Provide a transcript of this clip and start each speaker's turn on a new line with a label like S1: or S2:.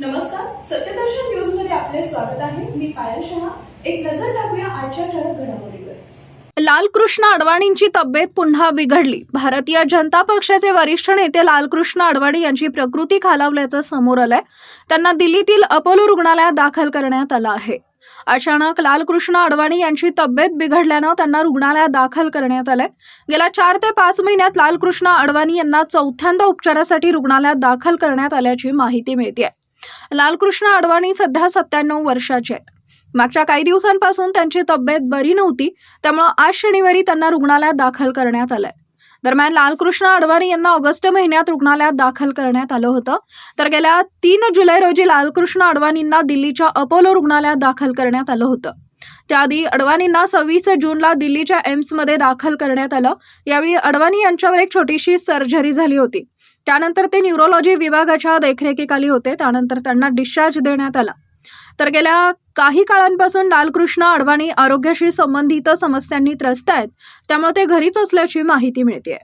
S1: नमस्कार सत्यदर्शन न्यूजमध्ये आपले स्वागत आहे. मी पायल शहा. एक नजर टाकूया आजच्या ठळक घडामोडीवर.
S2: लालकृष्ण अडवाणींची तब्येत पुन्हा बिघडली. भारतीय जनता पक्षाचे वरिष्ठ नेते लालकृष्ण अडवाणी यांची प्रकृती खालावल्याचं समोर आलंय. त्यांना दिल्लीतील अपोलो रुग्णालयात दाखल करण्यात आलं आहे. अचानक लालकृष्ण अडवाणी यांची तब्येत बिघडल्यानं त्यांना रुग्णालयात दाखल करण्यात आलंय. गेल्या चार ते पाच महिन्यात लालकृष्ण अडवाणी यांना चौथ्यांदा उपचारासाठी रुग्णालयात दाखल करण्यात आल्याची माहिती मिळते लालकृष्ण अडवाणी सध्या सत्त्याण्णव वर्षाचे आहेत. मागच्या काही दिवसांपासून त्यांची तब्येत बरी नव्हती त्यामुळं आज शनिवारी त्यांना रुग्णालयात दाखल करण्यात आलंय. दरम्यान लालकृष्ण अडवाणी यांना ऑगस्ट महिन्यात रुग्णालयात दाखल करण्यात आलं होतं. तर गेल्या तीन जुलै रोजी लालकृष्ण अडवाणींना दिल्लीच्या अपोलो रुग्णालयात दाखल करण्यात आलं होतं. त्याआधी अडवाणींना सव्वीस जूनला दिल्लीच्या एम्समध्ये दाखल करण्यात आलं. यावेळी अडवाणी यांच्यावर एक छोटीशी सर्जरी झाली होती. त्यानंतर ते न्यूरोलॉजी विभागाच्या देखरेखीखाली होते. त्यानंतर त्यांना डिस्चार्ज देण्यात आला. तर गेल्या काही काळांपासून लालकृष्ण अडवाणी आरोग्याशी संबंधित समस्यांनी त्रस्त आहेत. त्यामुळे ते घरीच असल्याची माहिती मिळते